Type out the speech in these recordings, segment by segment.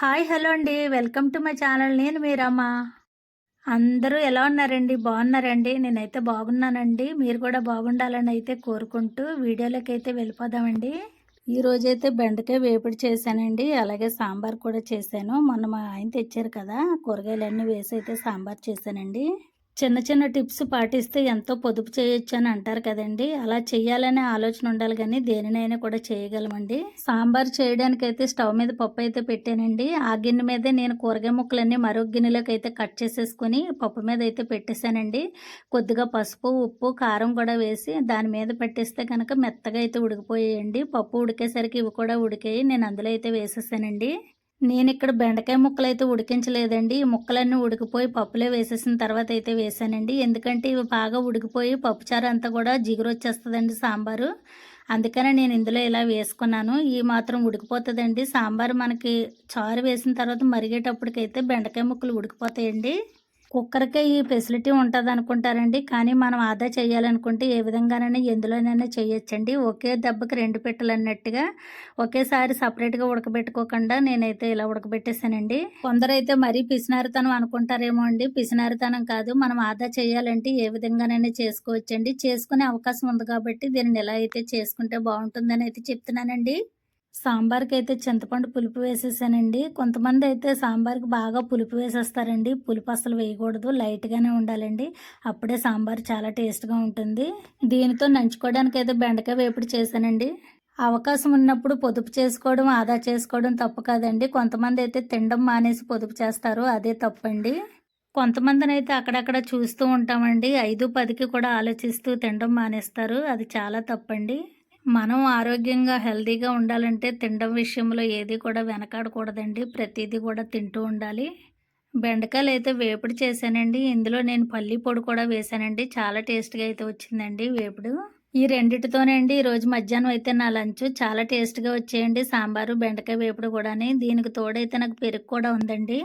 Hi hello అండి. Welcome to my channel. నేను మీరమ్మ అందరూ ఎలా ఉన్నారండి? బాగున్నారండి? నేనైతే బాగున్నానండి. మీరు కూడా బాగుండాలని అయితే కోరుకుంటూ వీడియోలోకి అయితే వెళ్ళిపోదామండి. ఈ రోజైతే బెండకాయ వేపుడు చేశానండి. అలాగే సాంబార్ కూడా చేశాను. మొన్న మా ఆయన తెచ్చారు కదా కూరగాయలన్నీ వేసి అయితే సాంబార్ చేశానండి. చిన్న చిన్న టిప్స్ పాటిస్తే ఎంతో పొదుపు చేయొచ్చు అని అంటారు కదండి. అలా చేయాలనే ఆలోచన ఉండాలి కానీ దేనినైనా కూడా చేయగలమండి. సాంబార్ చేయడానికి అయితే స్టవ్ మీద పప్పు అయితే పెట్టానండి. ఆ గిన్నె మీదే నేను కూరగాయ ముక్కలన్నీ మరో గిన్నెలోకి అయితే కట్ చేసేసుకుని పప్పు మీద అయితే పెట్టేశానండి. కొద్దిగా పసుపు ఉప్పు కారం కూడా వేసి దాని మీద పెట్టేస్తే కనుక మెత్తగా అయితే ఉడికిపోయాయండి. పప్పు ఉడికేసరికి ఇవి కూడా ఉడికాయి. నేను అందులో అయితే వేసేసానండి. నేను ఇక్కడ బెండకాయ ముక్కలు అయితే ఉడికించలేదండి. ఈ ముక్కలన్నీ ఉడికిపోయి పప్పులే వేసేసిన తర్వాత అయితే వేసానండి. ఎందుకంటే ఇవి బాగా ఉడికిపోయి పప్పుచారు అంతా కూడా జిగురు వచ్చేస్తుందండి సాంబారు. అందుకనే నేను ఇందులో ఇలా వేసుకున్నాను. ఈ మాత్రం ఉడికిపోతుందండి. సాంబార్ మనకి చారు వేసిన తర్వాత మరిగేటప్పటికైతే బెండకాయ ముక్కలు ఉడికిపోతాయండి. కుక్కర్కే ఈ ఫెసిలిటీ ఉంటుంది అనుకుంటారండి కానీ మనం ఆదా చేయాలనుకుంటే ఏ విధంగానైనా ఎందులోనైనా చేయొచ్చండి. ఒకే దెబ్బకి రెండు పెట్టలు అన్నట్టుగా ఒకేసారి సపరేట్గా ఉడకబెట్టుకోకుండా నేనైతే ఇలా ఉడకబెట్టేసానండి. కొందరైతే మరీ పిసినారితనం అనుకుంటారేమో అండి. పిసినారితనం కాదు మనం ఆదా చేయాలంటే ఏ విధంగానైనా చేసుకోవచ్చండి. చేసుకునే అవకాశం ఉంది కాబట్టి దీన్ని ఎలా అయితే చేసుకుంటే బాగుంటుందని అయితే చెప్తున్నానండి. సాంబార్కి అయితే చింతపండు పులుపు వేసేసానండి. కొంతమంది అయితే సాంబార్కి బాగా పులుపు వేసేస్తారండి. పులుపు అసలు వేయకూడదు. లైట్గానే ఉండాలండి. అప్పుడే సాంబార్ చాలా టేస్ట్గా ఉంటుంది. దీనితో నంచుకోవడానికి అయితే బెండకాయ వేపుడు చేశానండి. అవకాశం ఉన్నప్పుడు పొదుపు చేసుకోవడం ఆదా చేసుకోవడం తప్పు కాదండి. కొంతమంది అయితే తినడం మానేసి పొదుపు చేస్తారు. అదే తప్పండి. కొంతమందిని అయితే అక్కడక్కడ చూస్తూ ఉంటామండి. ఐదు పదికి కూడా ఆలోచిస్తూ తినడం మానేస్తారు. అది చాలా తప్పండి. మనం ఆరోగ్యంగా హెల్తీగా ఉండాలంటే తినడం విషయంలో ఏది కూడా వెనకాడకూడదండి. ప్రతిదీ కూడా తింటూ ఉండాలి. బెండకాయలు అయితే వేపుడు చేశానండి. ఇందులో నేను పల్లి పొడి కూడా వేశానండి. చాలా టేస్ట్గా అయితే వచ్చిందండి వేపుడు. ఈ రెండిటితోనండి ఈరోజు మధ్యాహ్నం అయితే నా లంచ్ చాలా టేస్ట్గా వచ్చేయండి. సాంబారు బెండకాయ వేపుడు కూడాని. దీనికి తోడైతే నాకు పెరుగు కూడా ఉందండి.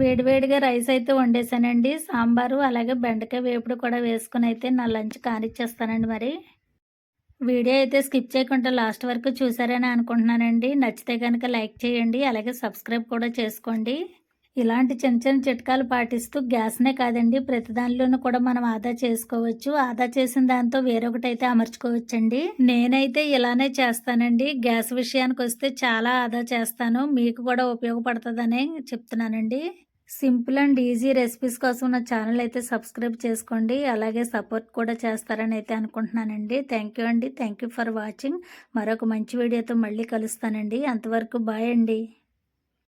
వేడివేడిగా రైస్ అయితే వండేసానండి సాంబారు అలాగే బెండకాయ వేపుడు కూడా వేసుకుని అయితే నా లంచ్ కానిచ్చేస్తానండి మరి. వీడియో అయితే స్కిప్ చేయకుండా లాస్ట్ వరకు చూసారని అనుకుంటున్నానండి. నచ్చితే కనుక లైక్ చేయండి అలాగే సబ్స్క్రైబ్ కూడా చేసుకోండి. ఇలాంటి చిన్న చిన్న చిట్కాలు పాటిస్తూ గ్యాస్నే కాదండి ప్రతి దానిలోనూ కూడా మనం ఆదా చేసుకోవచ్చు. ఆదా చేసిన దాంతో వేరొకటి అయితే అమర్చుకోవచ్చండి. నేనైతే ఇలానే చేస్తానండి. గ్యాస్ విషయానికి వస్తే చాలా ఆదా చేస్తాను. మీకు కూడా ఉపయోగపడుతుందనే చెప్తున్నానండి. సింపుల్ అండ్ ఈజీ రెసిపీస్ కోసం నా ఛానల్ అయితే సబ్స్క్రైబ్ చేసుకోండి. అలాగే సపోర్ట్ కూడా చేస్తారని అయితే అనుకుంటున్నానండి. థ్యాంక్ యూ అండి. థ్యాంక్ యూ ఫర్ వాచింగ్ మరొక మంచి వీడియోతో మళ్ళీ కలుస్తానండి. అంతవరకు బాయ్ అండి.